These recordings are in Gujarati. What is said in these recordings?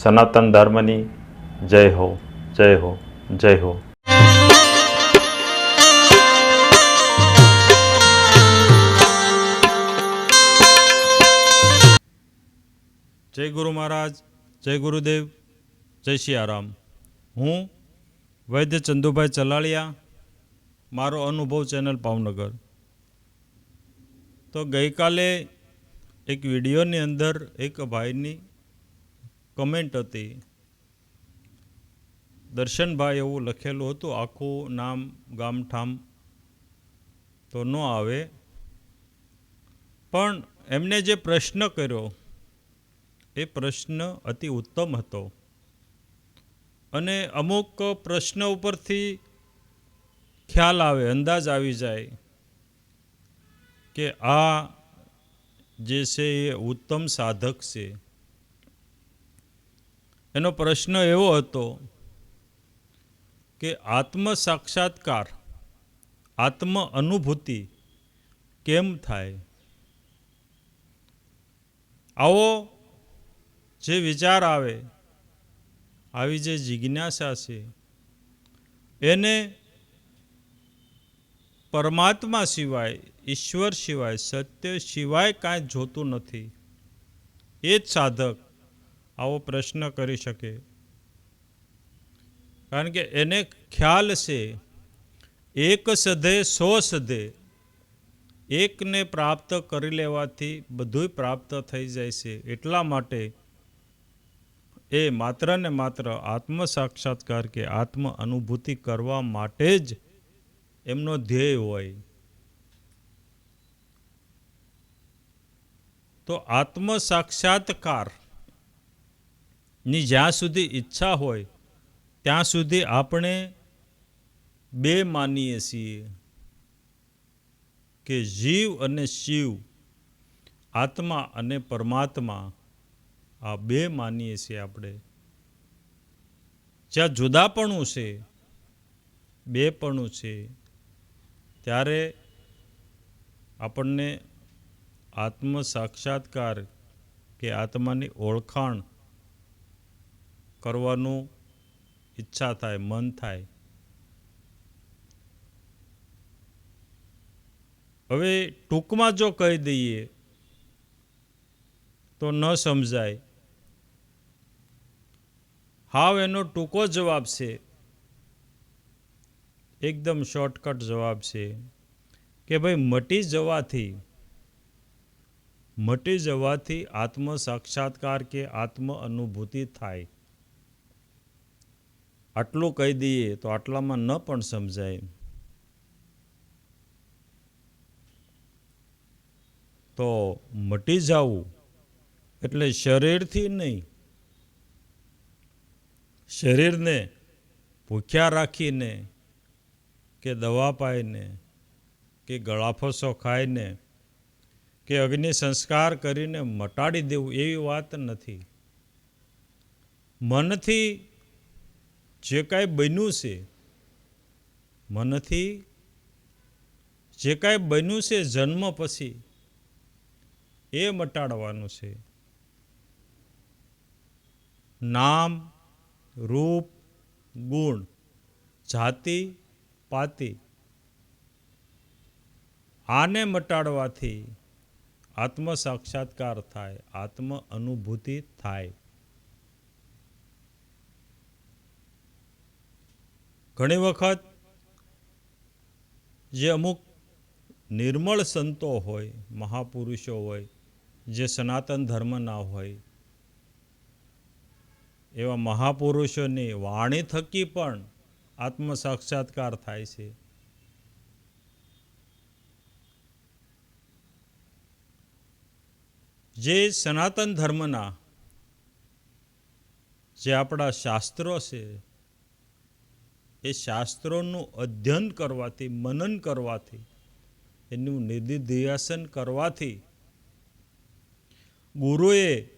સનાતન ધર્મની જય હો જય હો જય હો. જય ગુરુ મહારાજ, જય ગુરુદેવ, જય સિયારામ હું વૈદ્ય ચંદુભાઈ ચલાળિયા, મારો અનુભવ ચેનલ ભાવનગર. તો ગઈકાલે એક વિડીયોની અંદર એક ભાઈની કમેન્ટ હતી. દર્શનભાઈ એવું લખેલું હતું, આખું નામ ગામઠામ તો ન આવે. પણ એમને જે પ્રશ્ન કર્યો, એ પ્રશ્ન અતિ ઉત્તમ હતો. અને અમુક પ્રશ્ન ઉપરથી ખ્યાલ આવે, અંદાજ આવી જાય કે આ જે છે એ ઉત્તમ સાધક છે. એનો પ્રશ્ન એવો હતો કે આત્મ સાક્ષાત્કાર આત્મ અનુભૂતિ કેમ થાય? આવો જે વિચાર આવે, આવી જે જિજ્ઞાસા છે, એને પરમાત્મા સિવાય, ઈશ્વર સિવાય, સત્ય સિવાય કાંઈ જોતું નથી. એ જ સાધક આવો પ્રશ્ન કરી શકે. કારણ કે એને ખ્યાલ છે, એક સધે સો સધે એકને પ્રાપ્ત કરી લેવાથી બધુંય પ્રાપ્ત થઈ જાય છે. એટલા માટે એ માત્ર ને માત્ર આત્મ સાક્ષાત્કાર કે આત્મ અનુભૂતિ કરવા માટે જ એમનો ધ્યેય હોય. તો આત્મ સાક્ષાત્કાર ની જ્યાં સુધી ઈચ્છા હોય, ત્યાં સુધી આપણે બે માનીએ છીએ કે જીવ અને શિવ, આત્મા અને પરમાત્મા, આ બે માનીએ છીએ આપણે. જ્યાં જુદાપણું છે, બેપણું છે, ત્યારે આપણને આત્મ સાક્ષાત્કાર કે આત્માની ઓળખાણ કરવાનું ઈચ્છા થાય, મન થાય. હવે ટૂંકમાં જો કહી દઈએ તો ન સમજાય. હાવ એનો ટૂંકો જવાબ છે. એકદમ શોર્ટકટ જવાબ છે કે ભાઈ મટી જવાથી મટી જવાથી આત્મ સાક્ષાત્કાર કે આત્મ અનુભૂતિ થાય. આટલું કહી દઈએ તો આટલામાં ન પણ સમજાય. તો મટી જવું એટલે શરીરથી નહીં, શરીરને ભૂખ્યા રાખીને કે દવા પાઈને કે ગળાફસો ખાઈને કે અગ્નિ સંસ્કાર કરીને મટાડી દેવું એવી વાત નથી. મનથી જે કાંઈ બન્યું છે, મનથી, જે કાંઈ બન્યું છે જન્મ પછી, એ મટાડવાનું છે. નામ, રૂપ, ગુણ, જાતિ, પાતિ, આને મટાડવાથી આત્મ સાક્ષાત્કાર થાય, આત્મ અનુભૂતિ થાય. ઘણી વખત જે અમુક નિર્મળ સંતો હોય, મહાપુરુષો હોય, જે સનાતન ધર્મના હોય, એવા મહાપુરુષોની વાણી થકી પણ આત્મ સાક્ષાત્કાર થાય છે. જે સનાતન ધર્મના જે આપણા શાસ્ત્રો છે એ શાસ્ત્રોનું અધ્યયન કરવાથી, મનન કરવાથી, એનું નિધિધ્યાસન કરવાથી ગુરુએ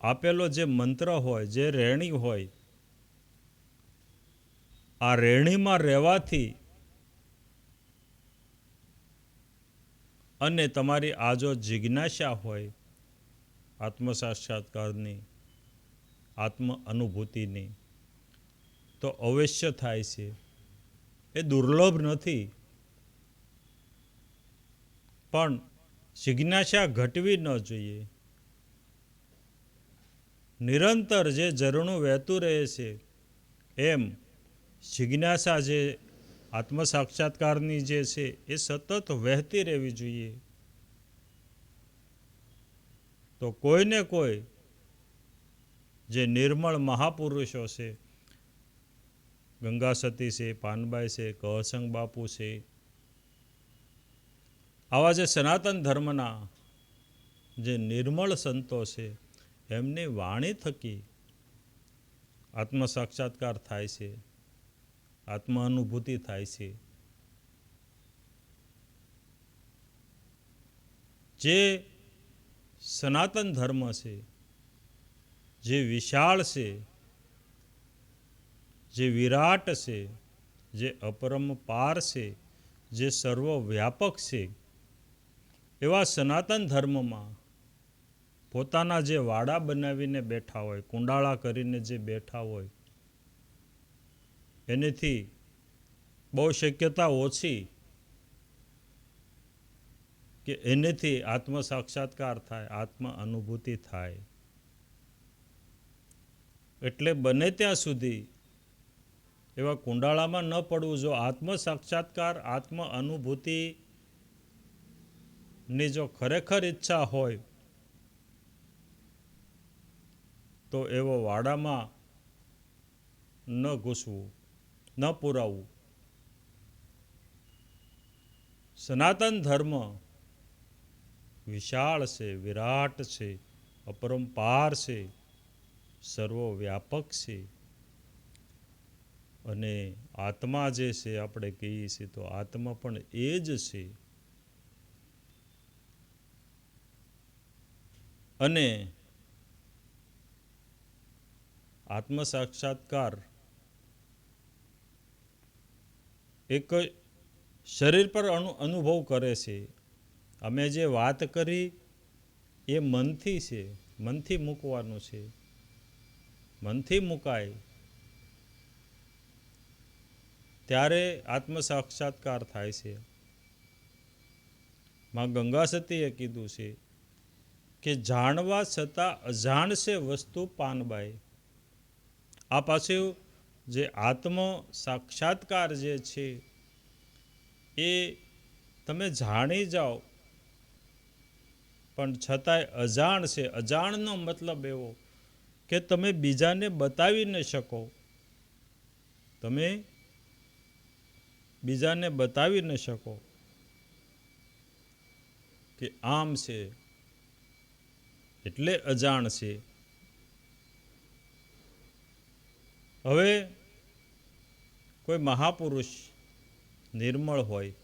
આપેલો જે મંત્ર હોય, જે રેણી હોય, આ રેણીમાં રહેવાથી અને તમારી આ જો જિજ્ઞાસા હોય આત્મ સાક્ષાત્કારની આત્મ અનુભૂતિની તો અવશ્ય થાય છે. એ દુર્લભ નથી. પણ જિજ્ઞાસા ઘટવી ન જોઈએ. નિરંતર જે ઝરણું વહેતું રહે છે, એમ જિજ્ઞાસા જે આત્મ સાક્ષાત્કારની જે છે, એ સતત વહેતી રહેવી જોઈએ. તો કોઈને કોઈ જે નિર્મળ મહાપુરુષો છે ગંગા સતી છે, પાનબાઈ છે, કહસંગ બાપુ છે. આવા જે સનાતન ધર્મના જે નિર્મળ સંતો છે, એમની વાણી થકી આત્મ સાક્ષાત્કાર થાય છે આત્માનુભૂતિ થાય છે. જે સનાતન ધર્મ છે, જે વિશાળ છે જે વિરાટ છે, જે અપરંપાર છે, જે સર્વવ્યાપક છે, એવા સનાતન ધર્મમાં પોતાના જે વાડા બનાવીને બેઠા હોય, કુંડાળા કરીને જે બેઠા હોય, એનેથી બહુ શક્યતા ઓછી કે એનેથી આત્મ સાક્ષાત્કાર થાય આત્મ અનુભૂતિ થાય. એટલે બને ત્યાં સુધી એવા કુંડાળામાં ન પડવું. જો આત્મ સાક્ષાત્કાર આત્મ અનુભૂતિની જો ખરેખર ઈચ્છા હોય, તો એવો વાડામાં ન ઘૂસવું, ન પુરાવવું. સનાતન ધર્મ વિશાળ છે, વિરાટ છે, અપરંપાર છે, સર્વવ્યાપક છે. અને આત્મા જે છે, આપણે કહીએ છીએ, તો આત્મા પણ એ જ છે. અને આત્મ સાક્ષાત્કાર એક શરીર પર અનુ અનુભવ કરે છે. અમે જે વાત કરી એ મનથી છે, મનથી મૂકવાનું છે. મનથી મુકાય. ત્યારે આત્મ સાક્ષાત્કાર થાય છે. માં ગંગા સતીએ કીધું છે કે જાણવા છતાં અજાણશે વસ્તુ પાનબાઈ. આ પાછું જે આત્મ સાક્ષાત્કાર જે છે એ તમે જાણી જાઓ. પણ છતાંય અજાણ છે. અજાણનો મતલબ એવો કે તમે બીજાને બતાવી ન શકો. તમે બીજાને બતાવી ન શકો કે આમ છે એટલે અજાણ છે. હવે કોઈ મહાપુરુષ નિર્મળ હોય,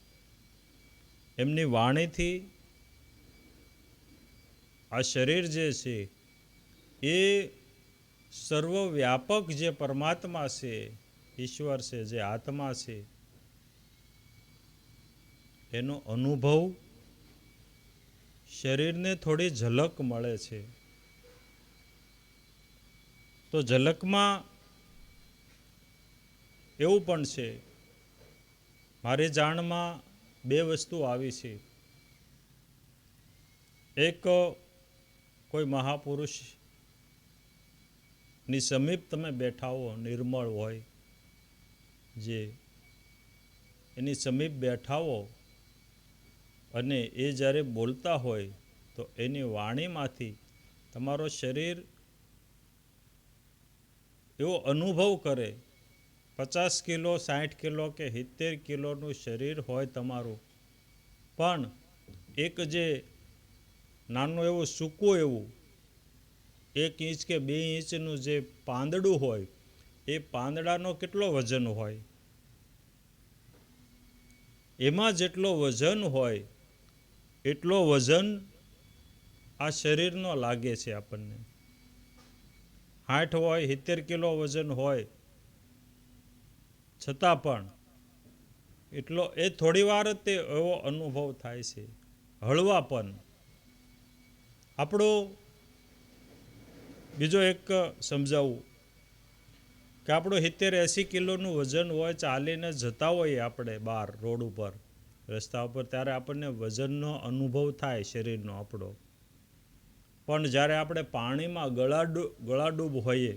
એમની વાણીથી આ શરીર જે છે એ સર્વવ્યાપક જે પરમાત્મા છે, ઈશ્વર છે, જે આત્મા છે એનો અનુભવ શરીરને થોડી ઝલક મળે છે. તો ઝલકમાં એવું પણ છે, મારી જાણમાં બે વસ્તુ આવી છે. એક, કોઈ મહાપુરુષની સમીપ તમે બેઠા હો, નિર્મળ હોય, જે એની સમીપ બેઠા હો અને એ જ્યારે બોલતા હોય, તો એની વાણીમાંથી તમારો શરીર એવો અનુભવ કરે. પચાસ કિલો સાઠ કિલો કે સિત્તેર કિલોનું શરીર હોય તમારું. પણ એક જે નાનું એવું સૂકું એવું, એક ઇંચ કે બે ઇંચનું જે પાંદડું હોય, એ પાંદડાનો કેટલો વજન હોય? એમાં જેટલો વજન હોય એટલો વજન આ શરીરનો લાગે છે આપણને. સાઠ હોય, સિત્તેર કિલો વજન હોય, છતાં પણ એટલો, એ થોડી વાર જ તે એવો અનુભવ થાય છે. હળવાપન આપણું બીજો એક સમજાવું કે આપણું સિત્તેર એંસી કિલોનું વજન હોય, ચાલીને જતા હોઈએ આપણે બહાર, રોડ ઉપર. રસ્તા ઉપર ત્યારે આપણને વજનનો અનુભવ થાય શરીરનો આપણો. પણ જ્યારે આપણે પાણીમાં ગળાડૂ, ગળાડૂબ હોઈએ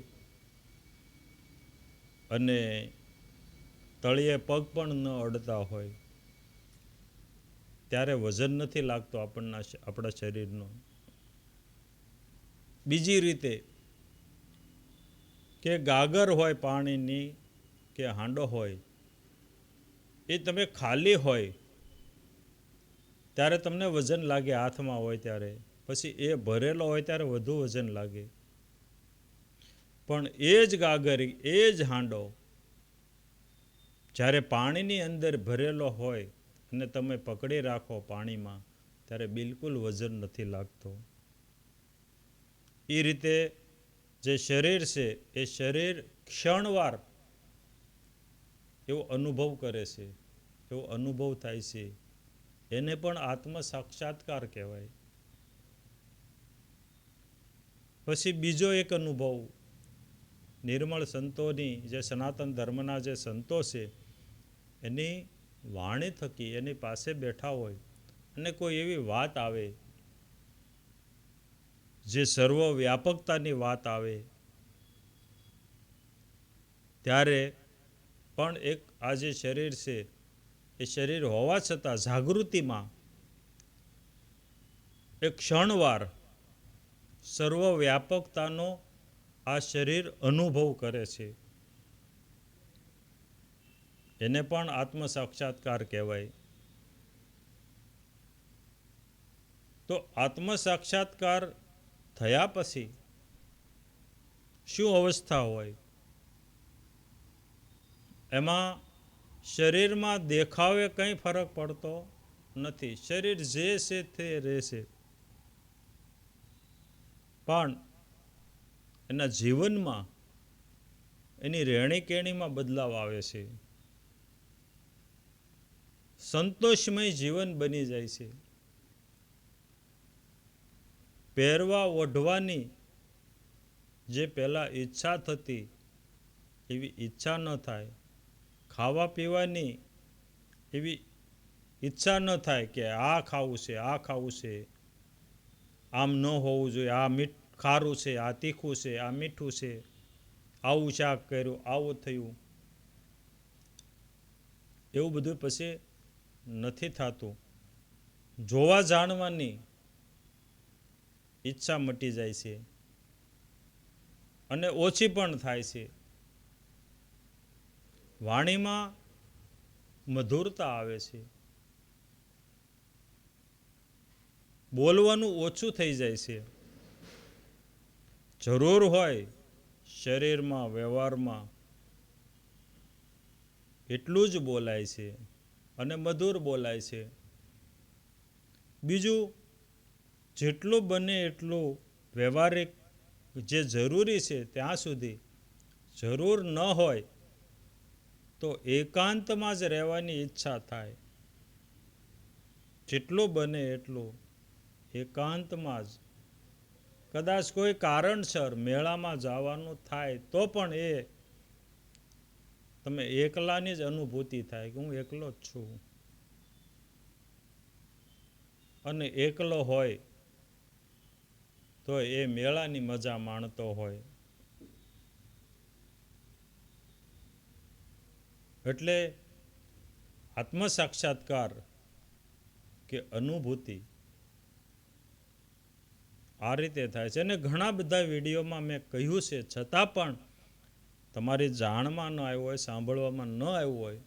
અને તળિયે પગ પણ ન અડતા હોય, ત્યારે વજન નથી લાગતો આપણના આપણા શરીરનો. બીજી રીતે કે ગાગર હોય પાણીની કે હાંડો હોય, એ તમે ખાલી હોય ત્યારે તમને વજન લાગે હાથમાં હોય ત્યારે. પછી એ ભરેલો હોય ત્યારે વધુ વજન લાગે. પણ એ જ ગાગરી, એ જ હાંડો જ્યારે પાણીની અંદર ભરેલો હોય અને તમે પકડી રાખો પાણીમાં, ત્યારે બિલકુલ વજન નથી લાગતો. એ રીતે જે શરીર છે, એ શરીર ક્ષણવાર એવો અનુભવ કરે છે, એવો અનુભવ થાય છે. એને પણ આત્મ સાક્ષાત્કાર કહેવાય. પછી બીજો એક અનુભવ, નિર્મળ સંતોની જે સનાતન ધર્મના જે સંતો છે, એની વાણી થકી એની પાસે બેઠા હોય અને કોઈ એવી વાત આવે જે સર્વ વ્યાપકતાની વાત આવે, ત્યારે પણ એક આ જે શરીર છે એ શરીર હોવા છતાં જાગૃતિમાં એક ક્ષણવાર સર્વવ્યાપકતાનો આ શરીર અનુભવ કરે છે. એને પણ આત્મ સાક્ષાત્કાર કહેવાય. તો આત્મ સાક્ષાત્કાર થયા પછી શું અવસ્થા હોય? એમાં શરીરમાં દેખાવે કંઈ ફરક પડતો નથી. શરીર જે છે તે રહેશે. પણ એના જીવનમાં એની રહેણી કેણીમાં બદલાવ આવે છે. સંતોષમય જીવન બની જાય છે. પહેરવા, ઓઢવાની જે પહેલાં ઈચ્છા થતી, એવી ઈચ્છા ન થાય ખાવા પીવાની એવી ઈચ્છા ન થાય કે આ ખાવું છે, આ ખાવું છે. આમ ન હોવું જોઈએ. આ મીઠ ખારું છે, આ તીખું છે, આ મીઠું છે. આવું શાક કર્યું, આવું થયું. એવું બધું પછી નથી થતું. જોવા જાણવાની ઈચ્છા મટી જાય છે. અને ઓછી પણ થાય છે. વાણીમાં મધુરતા આવે છે. બોલવાનું ઓછું થઈ જાય છે. જરૂર હોય શરીરમાં, વ્યવહારમાં એટલું જ બોલાય છે અને મધુર બોલાય છે. બીજું, જેટલું બને એટલું વ્યવહારિક જે જરૂરી છે ત્યાં સુધી જરૂર ન હોય તો એકાંતમાં જ રહેવાની ઈચ્છા થાય. જેટલું બને એટલું એકાંતમાં જ. કદાચ કોઈ કારણસર મેળામાં જવાનું થાય તો પણ એ તમે એકલાની જ અનુભૂતિ થાય કે હું એકલો જ છું. અને એકલો હોય તો એ મેળાની મજા માણતો હોય. એટલે આત્મ સાક્ષાત્કાર કે અનુભૂતિ આ રીતે થાય છે. અને ઘણા બધા વિડીયોમાં મેં કહ્યું છે, છતાં પણ તમારી જાણમાં ન આવ્યું હોય, સાંભળવામાં ન આવ્યું હોય,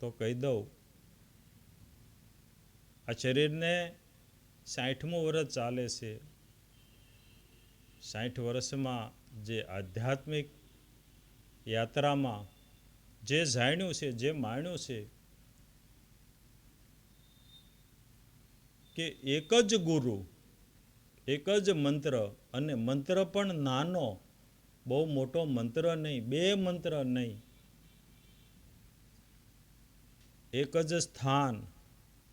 તો કહી દઉં, આ શરીરને સાઠમું વર્ષ ચાલે છે. સાઠ વર્ષમાં જે આધ્યાત્મિક યાત્રામાં જે જાણ્યું છે, જે માણ્યું છે, કે એક જ ગુરુ, એક જ મંત્ર અને મંત્ર પણ નાનો, બહુ મોટો મંત્ર નહીં, બે મંત્ર નહીં, એક જ સ્થાન,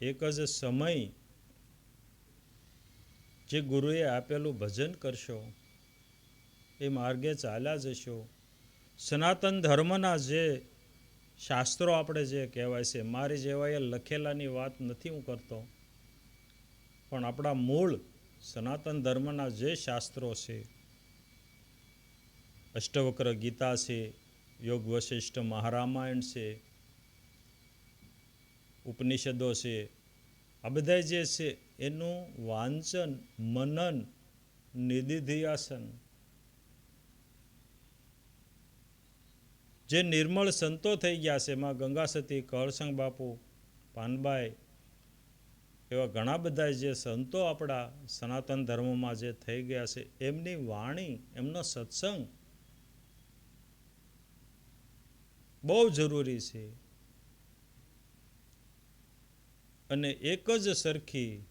એક જ સમય જે ગુરુએ આપેલું ભજન કરશો, એ માર્ગે ચાલ્યા જશો. સનાતન ધર્મના જે શાસ્ત્રો આપણે જે કહેવાય છે, મારી જેવા એ લખેલાની વાત નથી હું કરતો. પણ આપણા મૂળ સનાતન ધર્મના જે શાસ્ત્રો છે, અષ્ટવક્ર ગીતા છે, યોગ વશિષ્ઠ મહારામાયણ છે, ઉપનિષદો છે, આ બધા જે છે, એનું વાંચન, મનન, નિધિધ્યાસન જે નિર્મળ સંતો થઈ ગયા છે, એમાં ગંગાસતી કરસંગ બાપુ, પાનબાઈ એવા ઘણા બધા જે સંતો આપણા સનાતન ધર્મમાં જે થઈ ગયા છે, એમની વાણી, એમનો સત્સંગ બહુ જરૂરી છે. અને એક જ સરખી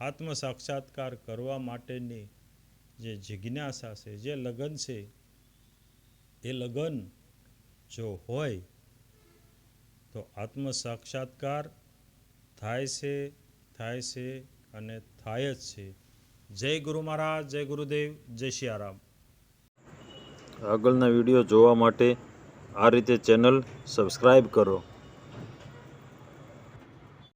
આત્મ સાક્ષાત્કાર કરવા માટેની જે જિજ્ઞાસા છે, જે લગન છે, એ લગન જો હોય, તો આત્મ સાક્ષાત્કાર થાય છે થાય છે અને થાય જ છે. જય ગુરુ મહારાજ, જય ગુરુદેવ, જય સિયારામ આગળના વીડિયો જોવા માટે આ રીતે ચેનલ સબસ્ક્રાઈબ કરો.